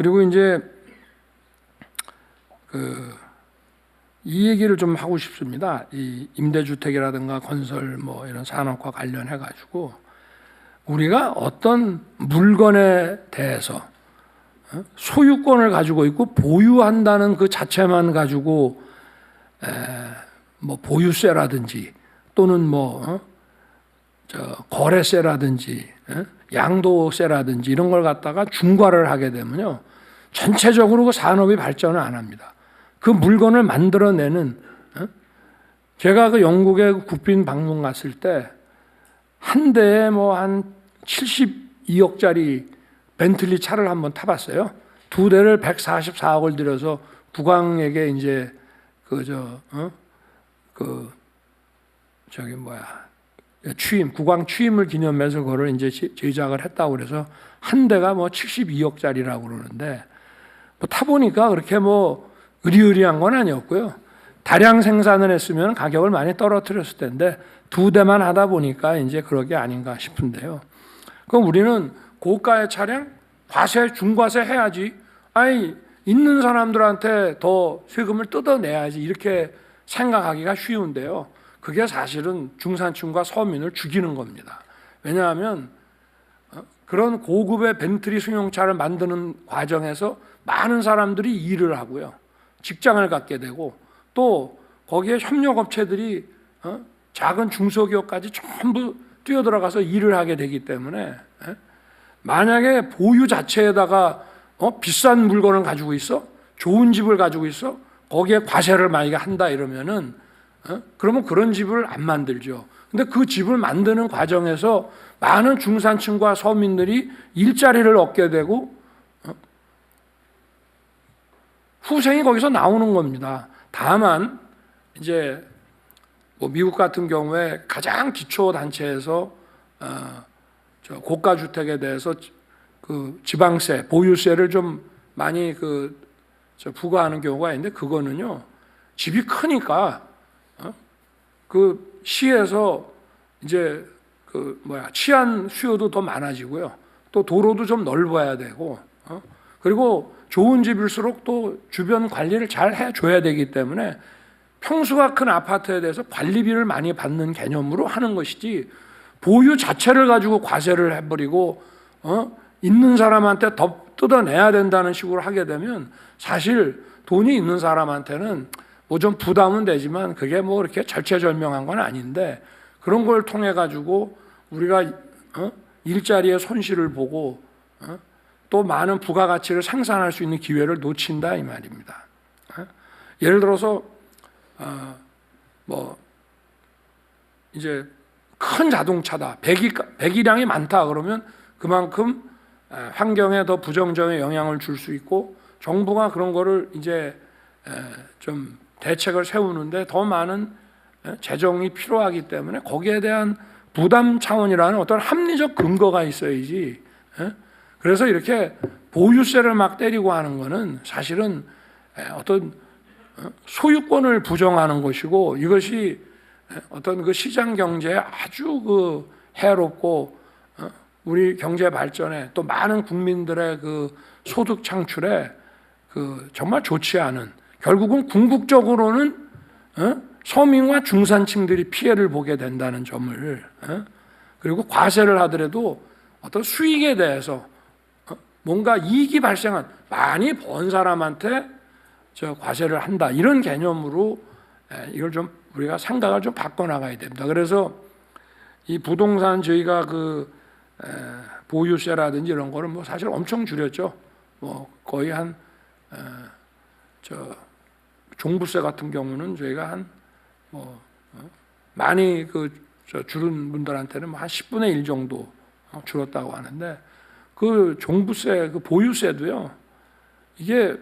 그리고 이제 그 이 얘기를 좀 하고 싶습니다. 이 임대주택이라든가 건설 뭐 이런 산업과 관련해 가지고 우리가 어떤 물건에 대해서 어? 소유권을 가지고 있고 보유한다는 그 자체만 가지고 에, 뭐 보유세라든지 또는 뭐 어? 저 거래세라든지 에? 양도세라든지 이런 걸 갖다가 중과를 하게 되면요 전체적으로 그 산업이 발전을 안 합니다. 그 물건을 만들어내는 어? 제가 그 영국에 국빈 방문 갔을 때 한 대에 뭐 한 72억짜리 벤틀리 차를 한번 타봤어요. 두 대를 144억을 들여서 국왕에게 이제 그저 어? 그 저기 뭐야 취임 국왕 취임을 기념해서 그걸 이제 제- 제작을 했다고 그래서 한 대가 뭐 72억짜리라고 그러는데 뭐 타보니까 그렇게 뭐 의리의리한 건 아니었고요. 다량 생산을 했으면 가격을 많이 떨어뜨렸을 텐데 두 대만 하다 보니까 이제 그런 게 아닌가 싶은데요. 그럼 우리는 고가의 차량 과세 중과세 해야지. 아니 있는 사람들한테 더 세금을 뜯어내야지 이렇게 생각하기가 쉬운데요. 그게 사실은 중산층과 서민을 죽이는 겁니다. 왜냐하면 어, 그런 고급의 벤틀리 승용차를 만드는 과정에서 많은 사람들이 일을 하고요. 직장을 갖게 되고 또 거기에 협력업체들이 어? 작은 중소기업까지 전부 뛰어들어가서 일을 하게 되기 때문에 예? 만약에 보유 자체에다가 어? 비싼 물건을 가지고 있어 좋은 집을 가지고 있어 거기에 과세를 만약에 한다 이러면은 어? 그러면 그런 집을 안 만들죠. 근데 그 집을 만드는 과정에서 많은 중산층과 서민들이 일자리를 얻게 되고 어? 후생이 거기서 나오는 겁니다. 다만 이제 뭐 미국 같은 경우에 가장 기초 단체에서 어, 저 고가 주택에 대해서 그 지방세, 보유세를 좀 많이 그저 부과하는 경우가 있는데 그거는요 집이 크니까 어? 그 시에서 이제 그 뭐야 치안 수요도 더 많아지고요 또 도로도 좀 넓어야 되고 어? 그리고 좋은 집일수록 또 주변 관리를 잘 해줘야 되기 때문에 평수가 큰 아파트에 대해서 관리비를 많이 받는 개념으로 하는 것이지 보유 자체를 가지고 과세를 해버리고 어? 있는 사람한테 더 뜯어내야 된다는 식으로 하게 되면 사실 돈이 있는 사람한테는 뭐 좀 부담은 되지만 그게 뭐 그렇게 절체절명한 건 아닌데 그런 걸 통해 가지고 우리가 어? 일자리의 손실을 보고 어? 또 많은 부가가치를 생산할 수 있는 기회를 놓친다 이 말입니다. 어? 예를 들어서 어, 뭐 이제 큰 자동차다 배기 배기량이 많다 그러면 그만큼 에, 환경에 더 부정적인 영향을 줄 수 있고 정부가 그런 거를 이제 에, 좀 대책을 세우는데 더 많은 에, 재정이 필요하기 때문에 거기에 대한 부담 차원이라는 어떤 합리적 근거가 있어야지. 에? 그래서 이렇게 보유세를 막 때리고 하는 거는 사실은 에, 어떤 어, 소유권을 부정하는 것이고 이것이 어떤 그 시장 경제에 아주 그 해롭고 어, 우리 경제 발전에 또 많은 국민들의 그 소득 창출에 그 정말 좋지 않은 결국은 궁극적으로는 어, 서민과 중산층들이 피해를 보게 된다는 점을 어, 그리고 과세를 하더라도 어떤 수익에 대해서 어, 뭔가 이익이 발생한 많이 번 사람한테 저 과세를 한다 이런 개념으로 에, 이걸 좀 우리가 생각을 좀 바꿔 나가야 됩니다. 그래서 이 부동산 저희가 그 에, 보유세라든지 이런 거를 뭐 사실 엄청 줄였죠. 뭐 거의 한저 종부세 같은 경우는 저희가 한 뭐 많이 그저 줄은 분들한테는 뭐 한 10분의 1 정도 어, 줄었다고 하는데 그 종부세 그 보유세도요. 이게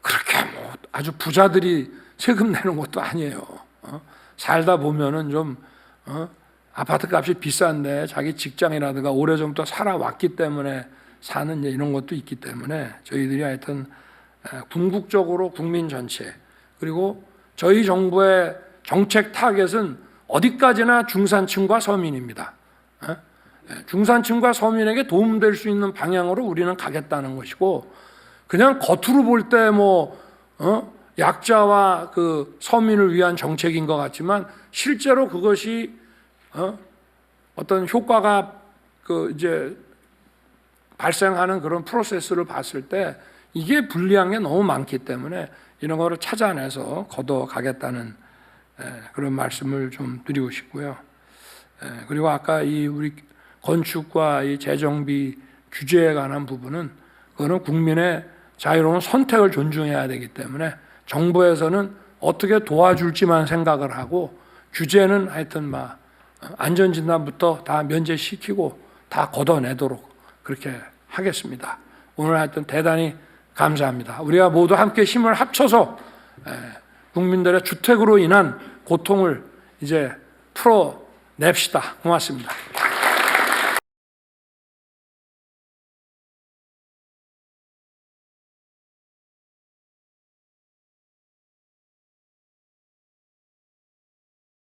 그렇게 뭐 아주 부자들이 세금 내는 것도 아니에요. 어? 살다 보면은 좀 어? 아파트 값이 비싼데 자기 직장이라든가 오래전부터 살아왔기 때문에 사는 이런 것도 있기 때문에 저희들이 하여튼 에, 궁극적으로 국민 전체 그리고 저희 정부의 정책 타겟은 어디까지나 중산층과 서민입니다. 어? 예, 중산층과 서민에게 도움될 수 있는 방향으로 우리는 가겠다는 것이고 그냥 겉으로 볼 때뭐 어? 약자와 그 서민을 위한 정책인 것 같지만 실제로 그것이 어? 어떤 효과가 그 이제 발생하는 그런 프로세스를 봤을 때 이게 불리한 게 너무 많기 때문에 이런 거를 찾아내서 걷어 가겠다는 그런 말씀을 좀 드리고 싶고요. 에, 그리고 아까 이 우리 건축과 이 재정비 규제에 관한 부분은 그거는 국민의 자유로운 선택을 존중해야 되기 때문에 정부에서는 어떻게 도와줄지만 생각을 하고 규제는 하여튼 막 안전진단부터 다 면제시키고 다 걷어내도록 그렇게 하겠습니다. 오늘 하여튼 대단히 감사합니다. 우리가 모두 함께 힘을 합쳐서 에, 국민들의 주택으로 인한 고통을 이제 풀어냅시다. 고맙습니다.